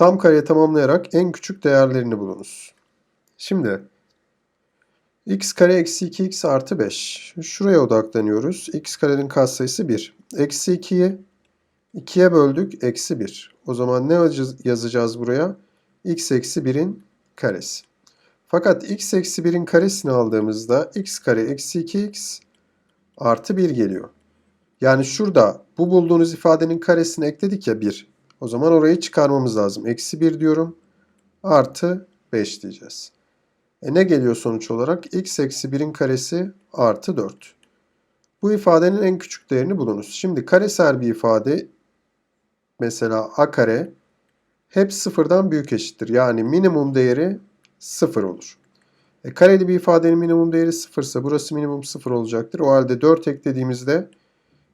Tam kareyi tamamlayarak en küçük değerlerini bulunuz. Şimdi x kare eksi 2x artı 5. Şuraya odaklanıyoruz. x karenin katsayısı 1. Eksi 2'yi 2'ye böldük. Eksi 1. O zaman ne yaz- yazacağız buraya? x eksi 1'in karesi. Fakat x eksi 1'in karesini aldığımızda x kare eksi 2x artı 1 geliyor. Yani şurada bu bulduğunuz ifadenin karesini ekledik ya 1. O zaman orayı çıkarmamız lazım. Eksi 1 diyorum. Artı 5 diyeceğiz. E ne geliyor sonuç olarak? x eksi 1'in karesi artı 4. Bu ifadenin en küçük değerini bulunuz. Şimdi karesel bir ifade mesela a kare hep sıfırdan büyük eşittir. Yani minimum değeri 0 olur. E, kareli bir ifadenin minimum değeri 0 ise burası minimum 0 olacaktır. O halde 4 eklediğimizde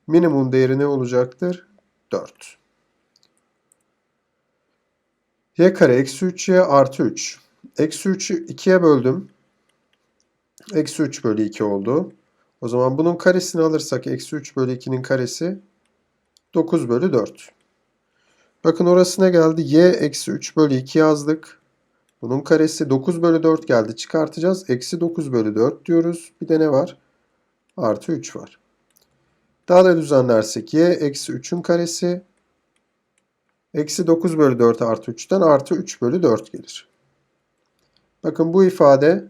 minimum değeri ne olacaktır? 4. y kare eksi 3y artı 3. Eksi 3'ü 2'ye böldüm. Eksi 3 bölü 2 oldu. O zaman bunun karesini alırsak eksi 3 bölü 2'nin karesi 9 bölü 4. Bakın orası ne geldi? y eksi 3 bölü 2 yazdık. Bunun karesi 9 bölü 4 geldi. Çıkartacağız. Eksi 9 bölü 4 diyoruz. Bir de ne var? Artı 3 var. Daha da düzenlersek y eksi 3'ün karesi eksi 9 bölü 4 artı 3'ten artı 3 bölü 4 gelir. Bakın bu ifade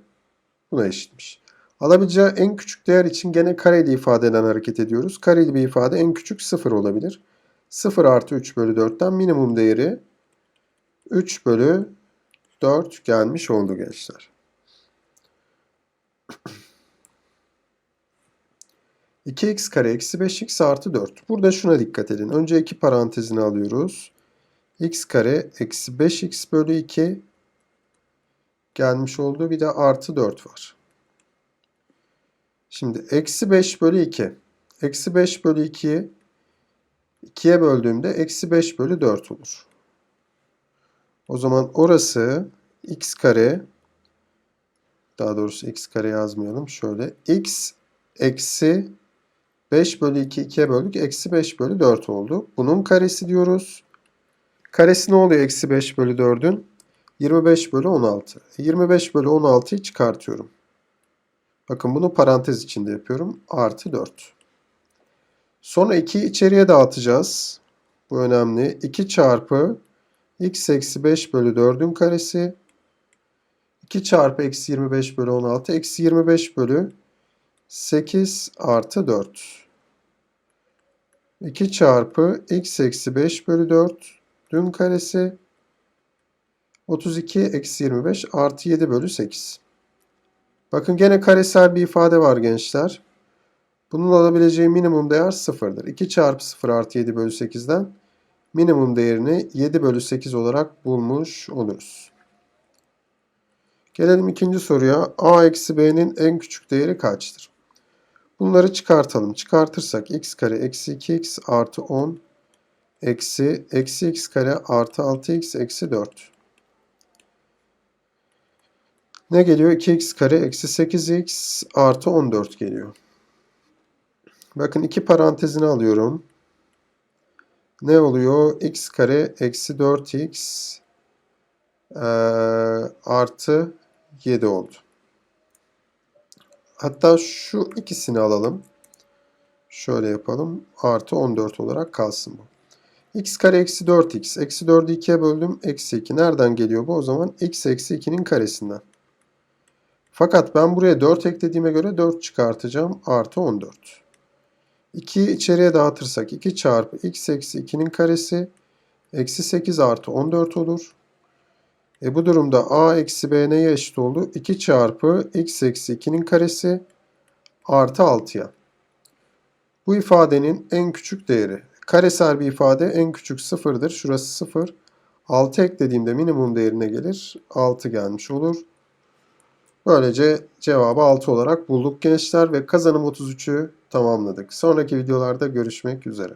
buna eşitmiş. Alabileceği en küçük değer için gene kareli ifadeden hareket ediyoruz. Kareli bir ifade en küçük 0 olabilir. 0 artı 3 bölü 4'ten minimum değeri 3 bölü 4 gelmiş oldu gençler. 2x kare eksi 5x artı 4. Burada şuna dikkat edin. Önce iki parantezini alıyoruz. X kare eksi 5x bölü 2 gelmiş oldu. Bir de artı 4 var. Şimdi eksi 5 bölü 2. Eksi 5 bölü 2'yi 2'ye böldüğümde eksi 5 bölü 4 olur. O zaman orası x kare daha doğrusu x kare yazmayalım. Şöyle x eksi 5 bölü 2 2'ye böldük. Eksi 5 bölü 4 oldu. Bunun karesi diyoruz. Karesi ne oluyor eksi 5 bölü 4'ün? 25 bölü 16. 25 bölü 16'yı çıkartıyorum. Bakın bunu parantez içinde yapıyorum. Artı 4. Sonra 2'yi içeriye dağıtacağız. Bu önemli. 2 çarpı x eksi 5 bölü 4'ün karesi 2 çarpı eksi 25 bölü 16 eksi 25 bölü 8 artı 4. 2 çarpı x eksi 5 bölü 4 dün karesi 32 eksi 25 artı 7 bölü 8. Bakın gene karesel bir ifade var gençler. Bunun alabileceği minimum değer 0'dır. 2 çarpı 0 artı 7 bölü 8'den minimum değerini 7 bölü 8 olarak bulmuş oluruz. Gelelim ikinci soruya. a eksi b'nin en küçük değeri kaçtır? Bunları çıkartalım. Çıkartırsak x kare eksi 2x artı 10 eksi eksi x kare artı 6x eksi 4. Ne geliyor? 2x kare eksi 8x artı 14 geliyor. Bakın iki parantezini alıyorum. Ne oluyor? x kare eksi 4x e, artı 7 oldu. Hatta şu ikisini alalım. Şöyle yapalım. Artı 14 olarak kalsın bu. X kare eksi 4x. Eksi 4'ü 2'ye böldüm. Eksi 2. Nereden geliyor bu? O zaman x eksi 2'nin karesinden. Fakat ben buraya 4 eklediğime göre 4 çıkartacağım. Artı 14. 2'yi içeriye dağıtırsak 2 çarpı x eksi 2'nin karesi eksi 8 artı 14 olur. E bu durumda a eksi b neye eşit oldu? 2 çarpı x eksi 2'nin karesi artı 6'ya. Bu ifadenin en küçük değeri. Karesel bir ifade en küçük sıfırdır. Şurası 0. 6 eklediğimde minimum değerine gelir. 6 gelmiş olur. Böylece cevabı 6 olarak bulduk gençler ve kazanım 33'ü tamamladık. Sonraki videolarda görüşmek üzere.